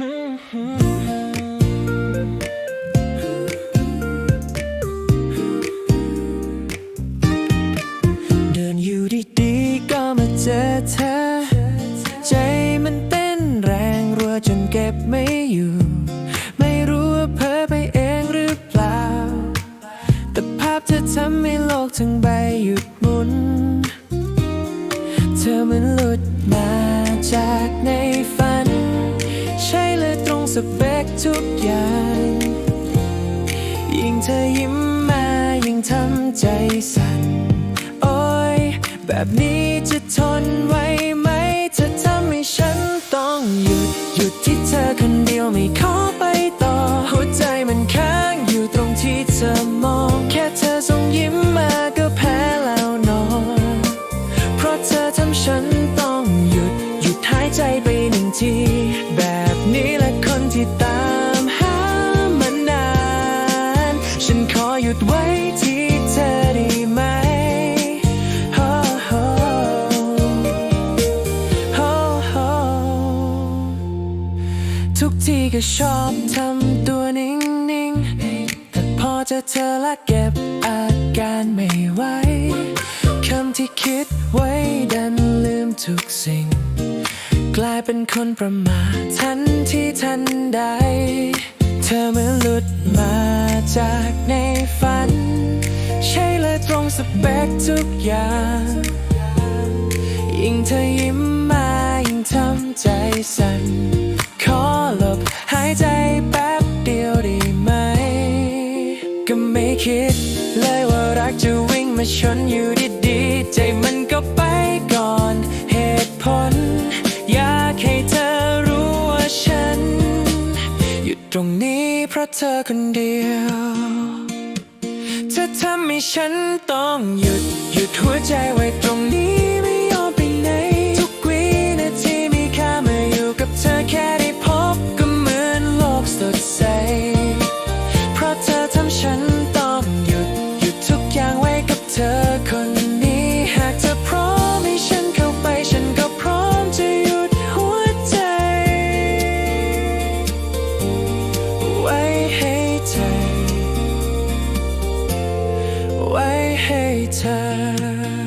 เดินอยู่ดีๆก็มาเจอเธอ ใจมันเต้นแรงรัวจนเก็บไม่อยู่ ไม่รู้ว่าเพ้อไปเองหรือเปล่า แต่ภาพเธอทำให้โลกทั้งใบหยุดหมุน เธอเหมันหลุดมาจากในฝัน สเปคทุกอย่าง ยิ่งเธอยิ้มมายิ่งทำใจสั่น โอ้ย แบบนี้จะทนไหวไหม เธอทำให้ฉันต้องหยุด หยุดที่เธอคนเดียวไม่ขอไปต่อ ยุดไว้ที่เธอได้ไหมโอ้โหโอ้โหทุกทีก็ชอบทำตัวนิ่งๆ แต่พอเจอเธอและเก็บอาการไม่ไหวคำที่คิดไว้ดันลืมทุกสิ่ง กลายเป็นคนประมาททันที่ทันใด สเปคทุกอย่าง ยิ่งเธอยิ้มมายิ่งทำใจสั่น ขอหลบหายใจแป๊บเดียวได้ไหม ก็ไม่คิดเลยว่ารักจะวิ่งมาชนอยู่ดีๆ ใจมันก็ไปก่อนเหตุผล อยากให้เธอรู้ว่าฉัน อยู่ตรงนี้เพราะเธอคนเดียว ธอทำให้ฉันต้องหยุดหยุดหัวใจไว้ตรง later.